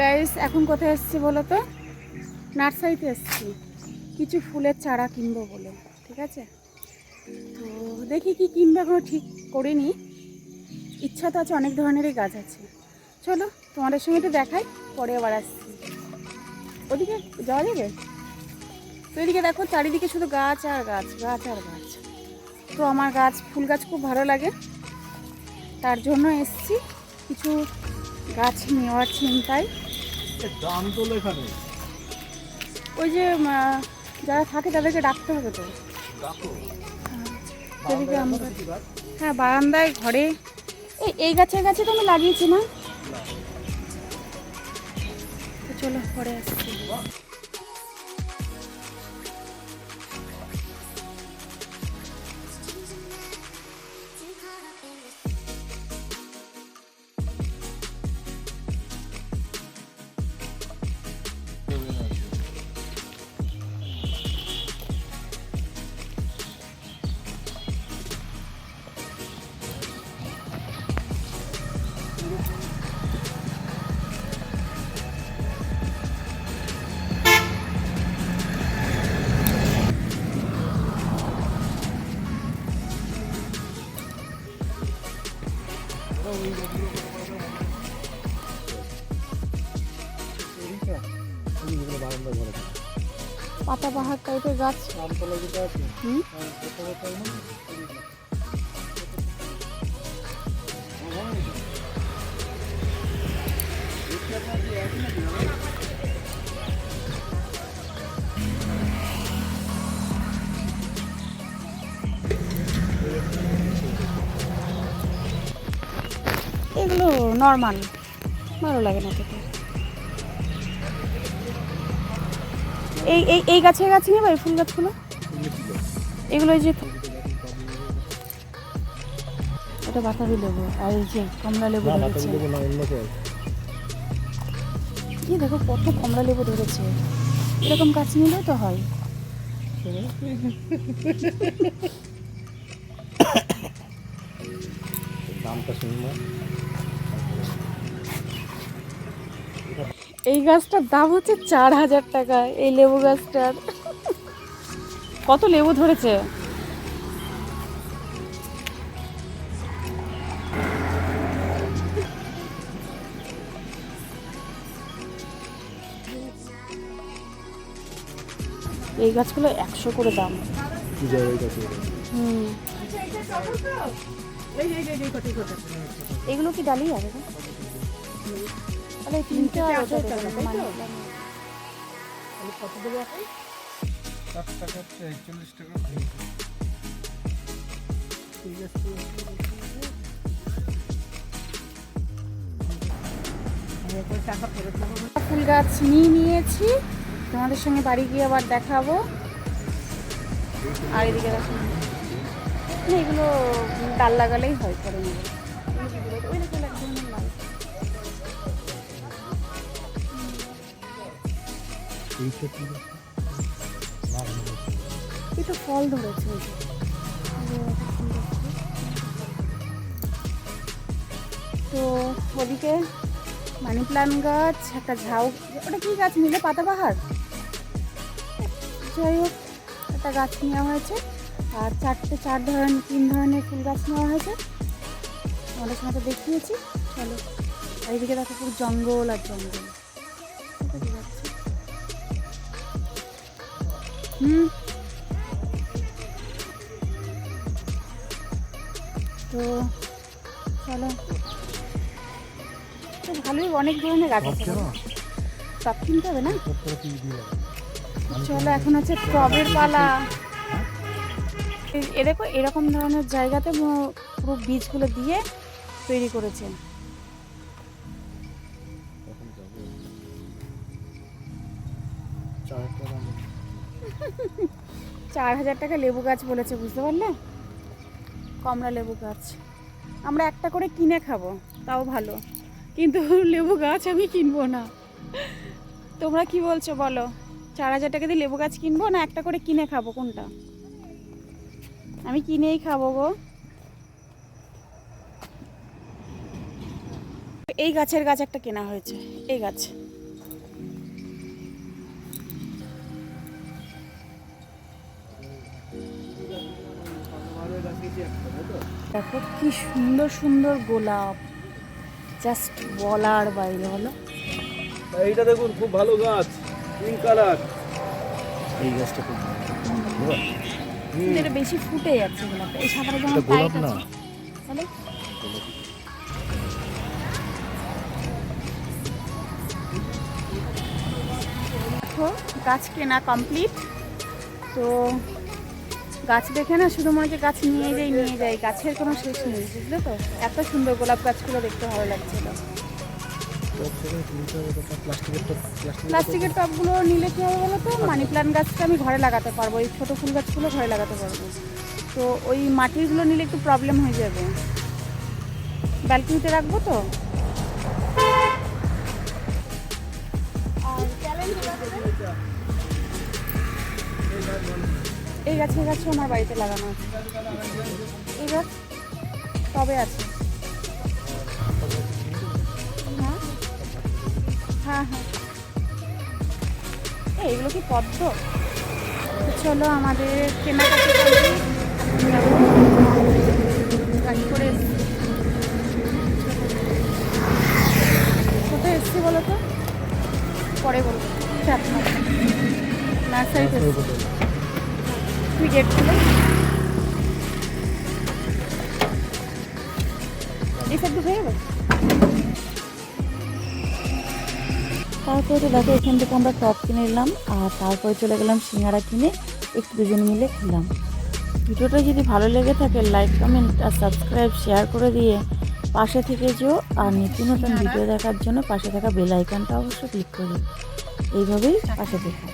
Guys এখন কোথায় এসেছি বলো তো? নার্সারিতে এসেছি। কিছু ফুলের চারা কিনবো বলে, ঠিক আছে? তো দেখি কি কিনবো, এখনও ঠিক করিনি। ইচ্ছা তো আছে, অনেক ধরনেরই গাছ আছে। চলো, তোমাদের সঙ্গে একটু দেখাই, পরে আবার আসছি। ওদিকে যাওয়া যাবে? তো এদিকে দেখো, চারিদিকে শুধু গাছ আর গাছ গাছ আর গাছ। তো আমার গাছ, ফুল গাছ খুব ভালো লাগে। তার জন্য এসছি। কিছু গাছ নেওয়ার চিন্তায় দাম তো লেখা নেই ওই যে যারা থাকে তাদেরকে ডাকতে হবে তো। আমরা হ্যাঁ বারান্দায় ঘরে। এই এই গাছের গাছে তো আমি লাগিয়েছি না। চলো পরে আসছি। পাতা বাহার টাইপের গাছ? এগুলো নর্মাল ভালো লাগে না এই এই এই গাছের গাছ নেবে এই ফুল গাছগুলো? এগুলো যে এটা বাতাবি লেবু আর এই যে কমলা লেবু ধরেছে। কি দেখো কত কমলা লেবু ধরেছে। এরকম গাছ নিলে তো হয়। দামটা শুনব। এই গাছটার দাম হচ্ছে চার হাজার টাকা, এই লেবু গাছটার। কত লেবু ধরেছে? এই গাছগুলো একশো করে দাম। এগুলো কি ডালি আছে গো? তাহলে তিনটে আর মানে কত দেবো এখন? ষাট টাকা একচল্লিশ টাকা ঠিক আছে ফুল গাছ নিয়ে নিয়েছি তোমাদের সঙ্গে বাড়ি গিয়ে আবার দেখাবো। আর এদিকে দেখো এগুলো ডাল লাগালেই হয় করে নেবে এই একটা ফুল ধরেছে। তো ওদিকে মানি প্লান্ট গাছ, একটা ঝাউ, ওটা কি গাছ নিলে পাতাবাহার? যাই হোক, একটা গাছ নেওয়া হয়েছে। আর চারটে, চার ধরনের, তিন ধরনের ফুল গাছ নেওয়া হয়েছে। আমাদের তো দেখিয়েছি। চলো আর এদিকে দেখো পুরো জঙ্গল আর জঙ্গল। তো চলো। তো ভালোই অনেক ধরনের গাছ আছে? সব কিনতে হবে না? চলো এখন হচ্ছে টবের পালা। এই- এ দেখো এরকম ধরনের জায়গাতে পুরো বীজগুলো দিয়ে তৈরি করেছে। চার হাজার টাকা লেবু গাছ বলেছে, বুঝতে পারলে? কমলা লেবু গাছ। আমরা একটা করে কিনে খাব, তাও ভালো। কিন্তু লেবু গাছ আমি কিনবো না। তোমরা কি বলছো বলো? চার হাজার টাকা দিয়ে লেবু গাছ কিনবো না একটা করে কিনে খাব, কোনটা? আমি কিনেই খাব গো। এই গাছের গাছ একটা কেনা হয়েছে, এই গাছ। দেখো কি সুন্দর সুন্দর গোলাপ। জাস্ট বলার বাইরে বলো এইটা দেখুন খুব ভালো গাছ পিঙ্ক কালার এই গাছটা খুব ভালো। এটা বেশি ফুটে যাচ্ছে গোলাপটা। এই সাদাটা যেমন এটা গোলাপ টাইট না। আছে। তাহলে গাছ কেনা কমপ্লিট তো গাছ দেখে না, শুধু মনে হচ্ছে গাছ নিয়ে যাই নিয়ে যাই। গাছের কোনো শেষ নেই, বুঝলে তো? এত সুন্দর গোলাপ গাছগুলো দেখতে ভালো লাগছিল। প্লাস্টিকের টবগুলো নিলে কী হবে বলো তো? মানি প্লান্ট গাছটা আমি ঘরে লাগাতে পারব, এই ছোটো ফুল গাছগুলো ঘরে লাগাতে পারব। তো ওই মাটিগুলো নিলে একটু প্রবলেম হয়ে যাবে। ব্যালকনিতে রাখব তো? এই গাছ, এই গাছও আমার বাড়িতে লাগানো আছে। এই গাছ তবে আছে। হ্যাঁ? হ্যাঁ হ্যাঁ। এইগুলো কি পদ্ম? চলো আমাদের কেনাকাটি তারপরে তো দেখো এখান থেকে আমরা টপ কিনে নিলাম আর তারপরে চলে গেলাম সিঙ্গারা কিনে একটু দুজন মিলে খেলাম। ভিডিওটা যদি ভালো লেগে থাকে লাইক কমেন্ট আর সাবস্ক্রাইব শেয়ার করে দিয়ে পাশে থেকে যেও আর নিত্য নতুন ভিডিও দেখার জন্য পাশে থাকা বেল আইকনটা অবশ্যই ক্লিক করো এইভাবেই পাশে থেকো।